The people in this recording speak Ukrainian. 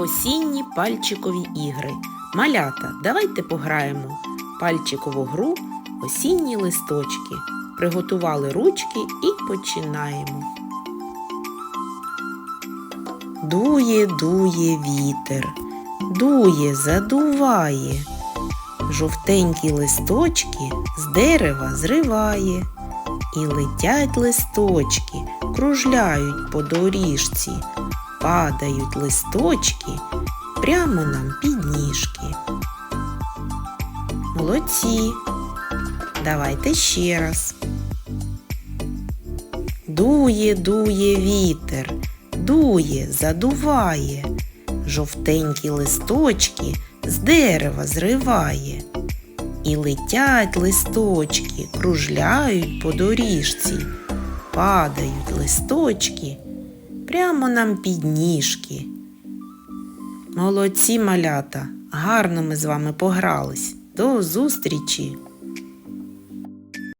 Осінні пальчикові ігри. Малята, давайте пограємо. Пальчикову гру осінні листочки. Приготували ручки і починаємо. Дує, дує вітер, дує, задуває. Жовтенькі листочки з дерева зриває. І летять листочки, кружляють по доріжці, падають листочки прямо нам під ніжки. Молодці. Давайте ще раз. Дує, дує вітер, дує, задуває, жовтенькі листочки з дерева зриває. І летять листочки, кружляють по доріжці, падають листочки прямо нам під ніжки. Молодці малята, гарно ми з вами погрались. До зустрічі!